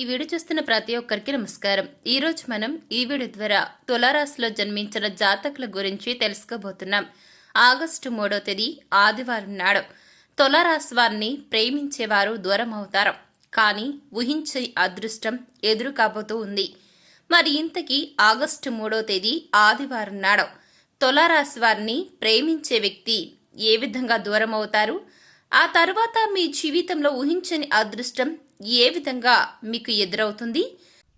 ఈ వీడియో చూస్తున్న ప్రతి ఒక్కరికి నమస్కారం. ఈ రోజు మనం ఈ వీడియో ద్వారా తులారాశిలో జన్మించిన జాతకుల గురించి తెలుసుకోబోతున్నాం. ఆగస్టు మూడో తేదీ ఆదివారం నాడు తులారాశి వారిని ప్రేమించేవారు దూరం అవుతారు కానీ ఊహించే అదృష్టం ఎదురు కాబోతూ ఉంది. మరి ఇంతకీ ఆగస్టు మూడో తేదీ ఆదివారం నాడు తులారాశి వారిని ప్రేమించే వ్యక్తి ఏ విధంగా దూరం అవుతారు ఆ తర్వాత మీ జీవితంలో ఊహించని అదృష్టం ఏ విధంగా మీకు ఎదురవుతుంది?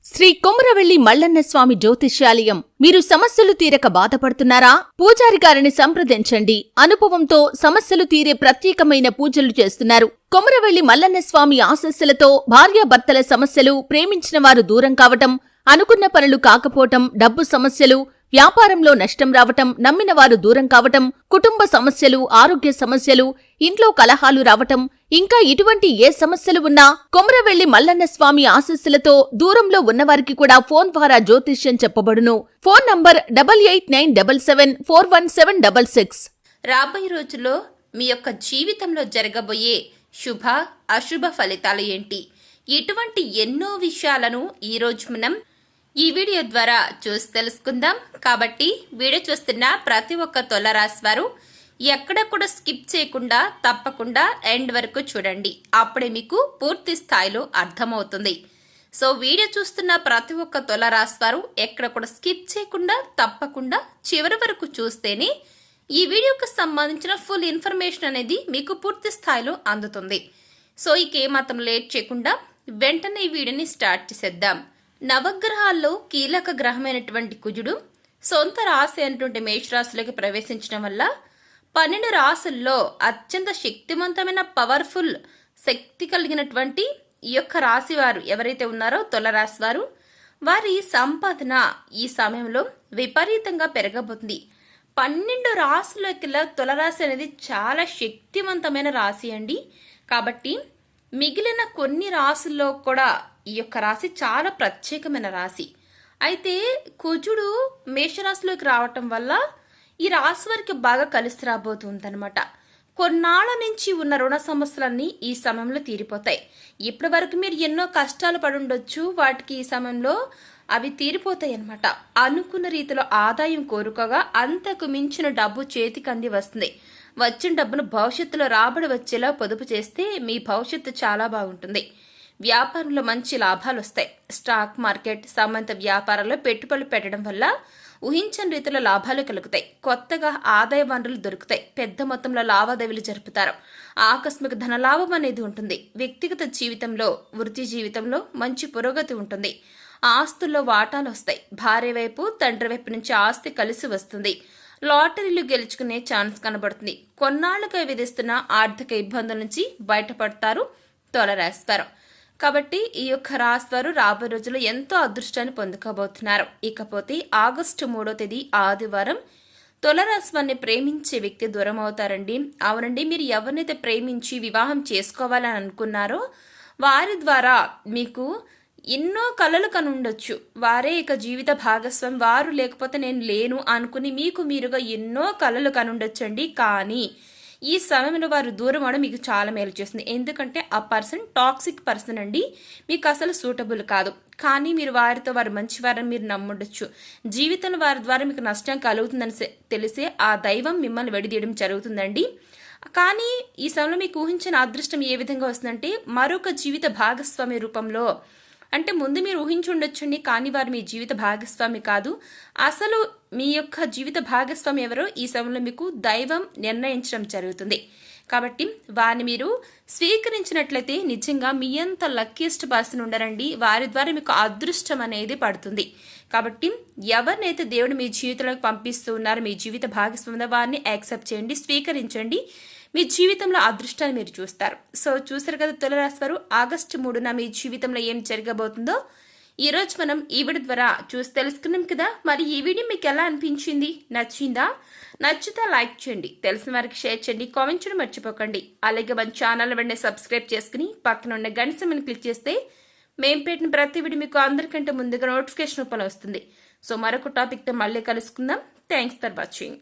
శ్రీ కుమరవెల్లి మల్లన్న స్వామి జ్యోతిష్యాలయం. మీరు సమస్యలు తీరక బాధపడుతున్నారా? పూజారి గారిని సంప్రదించండి. అనుభవంతో సమస్యలు తీరే ప్రత్యేకమైన పూజలు చేస్తున్నారు. కొమరవెల్లి మల్లన్న స్వామి ఆశస్సులతో భార్యాభర్తల సమస్యలు ప్రేమించిన వారు దూరం కావటం అనుకున్న పనులు కాకపోవటం డబ్బు సమస్యలు వ్యాపారంలో నష్టం రావటం నమ్మిన వారు దూరం కావటం కుటుంబ సమస్యలు ఆరోగ్య సమస్యలు ఇంట్లో కలహాలు రావటం ఇంకా ఇటువంటి ఏ సమస్యలు ఉన్నా కొమరవెల్లి మల్లన్న స్వామి ఆశస్సులతో దూరంలో ఉన్నవారికి కూడా ఫోన్ ద్వారా జ్యోతిష్యం చెప్పబడును. Phone number double eight nine double seven four one seven double six. రాబోయే రోజుల్లో మీ యొక్క జీవితంలో జరగబోయే శుభ అశుభ ఫలితాలు ఏంటి? ఇటువంటి ఎన్నో విషయాలను ఈరోజు మనం ఈ వీడియో ద్వారా చూసి తెలుసుకుందాం. కాబట్టి వీడియో చూస్తున్న ప్రతి ఒక్క తొలరాశివారు ఎక్కడ కూడా స్కిప్ చేయకుండా తప్పకుండా ఎండ్ వరకు చూడండి. అప్పుడే మీకు పూర్తి స్థాయిలో అర్థమవుతుంది. సో వీడియో చూస్తున్న ప్రతి ఒక్క తొలరాశి వారు ఎక్కడ కూడా స్కిప్ చేయకుండా తప్పకుండా చివరి వరకు చూస్తేనే ఈ వీడియోకి సంబంధించిన ఫుల్ ఇన్ఫర్మేషన్ అనేది మీకు పూర్తి స్థాయిలో అందుతుంది. సో ఇక ఏమాత్రం లేట్ చేయకుండా వెంటనే ఈ వీడియోని స్టార్ట్ చేసేద్దాం. నవగ్రహాల్లో కీలక గ్రహమైనటువంటి కుజుడు సొంత రాశి అయినటువంటి మేషరాశిలోకి ప్రవేశించడం వల్ల పన్నెండు రాసుల్లో అత్యంత శక్తివంతమైన పవర్ఫుల్ శక్తి కలిగినటువంటి ఈ యొక్క రాశి వారు ఎవరైతే ఉన్నారో తులరాశి వారు వారి సంపాదన ఈ సమయంలో విపరీతంగా పెరగబోతుంది. పన్నెండు రాశులకి తులరాశి అనేది చాలా శక్తివంతమైన రాశి అండి. కాబట్టి మిగిలిన కొన్ని రాశుల్లో కూడా ఈ యొక్క రాశి చాలా ప్రత్యేకమైన రాశి. అయితే కుజుడు మేషరాశిలోకి రావటం వల్ల ఈ రాశి వారికి బాగా కలిసి రాబోతుందనమాట కొన్నాళ్ళ నుంచి ఉన్న రుణ సమస్యలన్నీ ఈ సమయంలో తీరిపోతాయి. ఇప్పటి వరకు మీరు ఎన్నో కష్టాలు పడుండొచ్చు వాటికి ఈ సమయంలో అవి తీరిపోతాయి అన్నమాట. అనుకున్న రీతిలో ఆదాయం కోరుకోగా అంతకు మించిన డబ్బు చేతికి అంది వస్తుంది. వచ్చిన డబ్బును భవిష్యత్తులో రాబడి వచ్చేలా పొదుపు చేస్తే మీ భవిష్యత్తు చాలా బాగుంటుంది. వ్యాపారంలో మంచి లాభాలు వస్తాయి స్టాక్ మార్కెట్ సంబంధిత వ్యాపారాల్లో పెట్టుబడులు పెట్టడం వల్ల ఊహించని రీతిలో లాభాలు కలుగుతాయి. కొత్తగా ఆదాయ వనరులు దొరుకుతాయి. పెద్ద మొత్తంలో లావాదేవీలు జరుపుతారు. ఆకస్మిక ధనలాభం అనేది ఉంటుంది. వ్యక్తిగత జీవితంలో వృత్తి జీవితంలో మంచి పురోగతి ఉంటుంది. ఆస్తుల్లో వాటాలు వస్తాయి భార్య వైపు తండ్రి వైపు నుంచి ఆస్తి కలిసి వస్తుంది. లాటరీలు గెలుచుకునే ఛాన్స్ కనబడుతుంది. కొన్నాళ్ళుగా విధిస్తున్న ఆర్థిక ఇబ్బందుల నుంచి బయటపడతారు తొలరాస్తారు కాబట్టి ఈ యొక్క రాశి వారు రాబోయే రోజుల్లో ఎంతో అదృష్టాన్ని పొందుకోబోతున్నారు. ఇకపోతే ఆగస్టు మూడో తేదీ ఆదివారం తులరాశి వారిని ప్రేమించే వ్యక్తి దూరం అవుతారండి. అవునండి మీరు ఎవరినైతే ప్రేమించి వివాహం చేసుకోవాలని అనుకున్నారో వారి ద్వారా మీకు ఎన్నో కళలు కనుండొచ్చు. వారే ఇక జీవిత భాగస్వామి వారు లేకపోతే నేను లేను అనుకుని మీకు మీరుగా ఎన్నో కలలు కనుండొచ్చండి. కానీ ఈ సమయంలో వారు దూరం అవడం మీకు చాలా మేలు చేస్తుంది. ఎందుకంటే ఆ పర్సన్ టాక్సిక్ పర్సన్ అండి. మీకు అసలు సూటబుల్ కాదు. కానీ మీరు వారితో వారు మంచివారని మీరు నమ్ముండొచ్చు. జీవితంలో వారి ద్వారా మీకు నష్టం కలుగుతుందని తెలిసే ఆ దైవం మిమ్మల్ని వెడిదీయడం జరుగుతుందండి. కానీ ఈ సమయంలో మీకు ఊహించిన అదృష్టం ఏ విధంగా వస్తుందంటే మరొక జీవిత భాగస్వామి రూపంలో అంటే ముందు మీరు ఊహించుండొచ్చండి కానీ వారు మీ జీవిత భాగస్వామి కాదు. అసలు మీ యొక్క జీవిత భాగస్వామి ఎవరో ఈ సమయంలో మీకు దైవం నిర్ణయించడం జరుగుతుంది. కాబట్టి వారిని మీరు స్వీకరించినట్లయితే నిజంగా మీ అంత లక్కీస్ట్ పర్సన్ ఉండరండి. వారి ద్వారా మీకు అదృష్టం అనేది పడుతుంది. కాబట్టి ఎవరినైతే దేవుడు మీ జీవితంలోకి పంపిస్తూ ఉన్నారో మీ జీవిత భాగస్వామి వారిని యాక్సెప్ట్ చేయండి స్వీకరించండి. మీ జీవితంలో అదృష్టాన్ని మీరు చూస్తారు. సో చూసారు కదా తులరాశి వారు ఆగస్టు మూడున మీ జీవితంలో ఏం జరగబోతుందో? ఈ రోజు మనం ఈ వీడియో ద్వారా చూసి తెలుసుకున్నాం కదా. మరి ఈ వీడియో మీకు ఎలా అనిపించింది? నచ్చిందా? నచ్చితే లైక్ చేయండి. తెలిసిన వారికి షేర్ చేయండి. కామెంట్ చేయడం మర్చిపోకండి. అలాగే మన ఛానల్ వెంటనే సబ్స్క్రైబ్ చేసుకుని పక్కన ఉన్న గంట సమయం క్లిక్ చేస్తే మేము పెట్టిన ప్రతి వీడియో మీకు అందరికంటే ముందుగా నోటిఫికేషన్ రూపంలో వస్తుంది. సో మరొక టాపిక్తో మళ్ళీ కలుసుకుందాం. Thanks for watching.